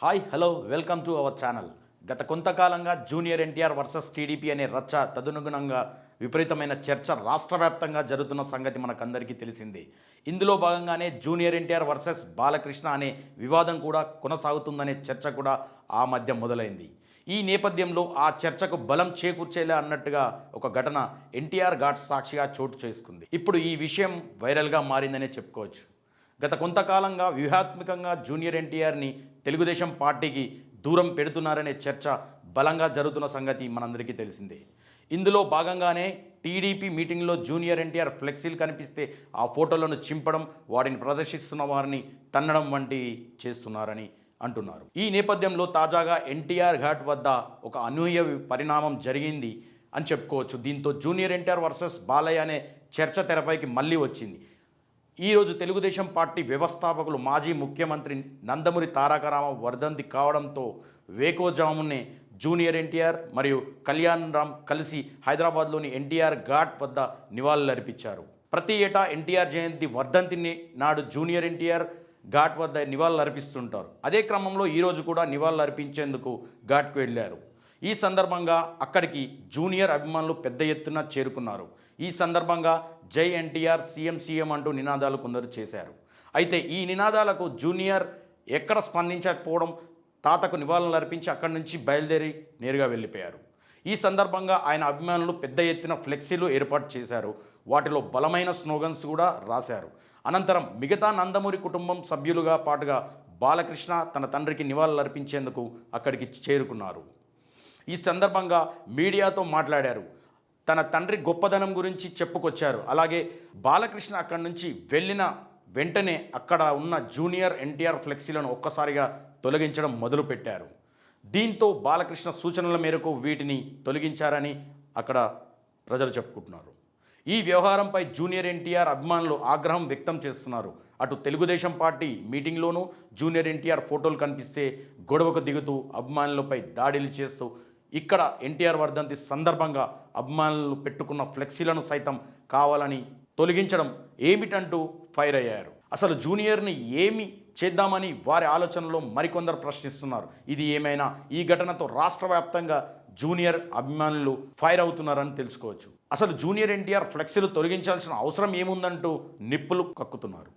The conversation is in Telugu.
Hi hello welcome to our channel. గత కొంతకాలంగా జూనియర్ ఎన్టీఆర్ వర్సెస్ టీడీపీ అనే రచ్చ తదనుగుణంగా విపరీతమైన చర్చ రాష్ట్ర వ్యాప్తంగా జరుగుతున్న సంగతి మనకందరికీ తెలిసిందే. ఇందులో భాగంగానే జూనియర్ ఎన్టీఆర్ వర్సెస్ బాలకృష్ణ అనే వివాదం కూడా కొనసాగుతుందనే చర్చ కూడా ఆ మధ్య మొదలైంది. ఈ నేపథ్యంలో ఆ చర్చకు బలం చేకూర్చేలా అన్నట్టుగా ఒక ఘటన ఎన్టీఆర్ ఘాట్ సాక్షిగా చోటు చేసుకుంది. ఇప్పుడు ఈ విషయం వైరల్గా మారిందనే చెప్పుకోవచ్చు. గత కొంతకాలంగా వ్యూహాత్మకంగా జూనియర్ ఎన్టీఆర్ని తెలుగుదేశం పార్టీకి దూరం పెడుతున్నారనే చర్చ బలంగా జరుగుతున్న సంగతి మనందరికీ తెలిసిందే. ఇందులో భాగంగానే టీడీపీ మీటింగ్లో జూనియర్ ఎన్టీఆర్ ఫ్లెక్సీలు కనిపిస్తే ఆ ఫోటోలను చింపడం వాటిని ప్రదర్శిస్తున్న వారిని తన్నడం వంటివి చేస్తున్నారని అంటున్నారు. ఈ నేపథ్యంలో తాజాగా ఎన్టీఆర్ ఘాట్ వద్ద ఒక అనూహ్య పరిణామం జరిగింది అని చెప్పుకోవచ్చు. దీంతో జూనియర్ ఎన్టీఆర్ వర్సెస్ బాలయ్య అనే చర్చ తెరపైకి మళ్ళీ వచ్చింది. ఈరోజు తెలుగుదేశం పార్టీ వ్యవస్థాపకులు మాజీ ముఖ్యమంత్రి నందమూరి తారకరామ వర్ధంతి కావడంతో వేకోజామునే జూనియర్ ఎన్టీఆర్ మరియు కళ్యాణ్ రామ్ కలిసి హైదరాబాద్లోని ఎన్టీఆర్ ఘాట్ వద్ద నివాళులర్పించారు. ప్రతి ఏటా ఎన్టీఆర్ జయంతి వర్ధంతిని నాడు జూనియర్ ఎన్టీఆర్ ఘాట్ వద్ద నివాళులు అర్పిస్తుంటారు అదే క్రమంలో ఈరోజు కూడా నివాళులు అర్పించేందుకు ఘాట్కు వెళ్ళారు. ఈ సందర్భంగా అక్కడికి జూనియర్ అభిమానులు పెద్ద ఎత్తున చేరుకున్నారు. ఈ సందర్భంగా జై ఎన్టీఆర్ సీఎం సీఎం అంటూ నినాదాలు కొందరు చేశారు. అయితే ఈ నినాదాలకు జూనియర్ ఎక్కడ స్పందించకపోవడం తాతకు నివాళులు అర్పించి అక్కడి నుంచి బయలుదేరి నేరుగా వెళ్ళిపోయారు. ఈ సందర్భంగా ఆయన అభిమానులు పెద్ద ఎత్తున ఫ్లెక్సీలు ఏర్పాటు చేశారు. వాటిలో బలమైన స్లోగన్స్ కూడా రాశారు. అనంతరం మిగతా నందమూరి కుటుంబం సభ్యులుగా పాటుగా బాలకృష్ణ తన తండ్రికి నివాళులు అర్పించేందుకు అక్కడికి చేరుకున్నారు. ఈ సందర్భంగా మీడియాతో మాట్లాడారు. తన తండ్రి గొప్పదనం గురించి చెప్పుకొచ్చారు. అలాగే బాలకృష్ణ అక్కడి నుంచి వెళ్ళిన వెంటనే అక్కడ ఉన్న జూనియర్ ఎన్టీఆర్ ఫ్లెక్సీలను ఒక్కసారిగా తొలగించడం మొదలుపెట్టారు. దీంతో బాలకృష్ణ సూచనల మేరకు వీటిని తొలగించారని అక్కడ ప్రజలు చెప్పుకుంటున్నారు. ఈ వ్యవహారంపై జూనియర్ ఎన్టీఆర్ అభిమానులు ఆగ్రహం వ్యక్తం చేస్తున్నారు. అటు తెలుగుదేశం పార్టీ మీటింగ్లోనూ జూనియర్ ఎన్టీఆర్ ఫోటోలు కనిపిస్తే గొడవకు దిగుతూ అభిమానులపై దాడులు చేస్తూ ఇక్కడ ఎన్టీఆర్ వర్ధంతి సందర్భంగా అభిమానులు పెట్టుకున్న ఫ్లెక్సీలను సైతం కావాలని తొలగించడం ఏమిటంటూ ఫైర్ అయ్యారు. అసలు జూనియర్ని ఏమి చేద్దామని వారి ఆలోచనలో మరికొందరు ప్రశ్నిస్తున్నారు. ఇది ఏమైనా ఈ ఘటనతో రాష్ట్ర వ్యాప్తంగా జూనియర్ అభిమానులు ఫైర్ అవుతున్నారని తెలుసుకోవచ్చు. అసలు జూనియర్ ఎన్టీఆర్ ఫ్లెక్సీలు తొలగించాల్సిన అవసరం ఏముందంటూ నిప్పులు కక్కుతున్నారు.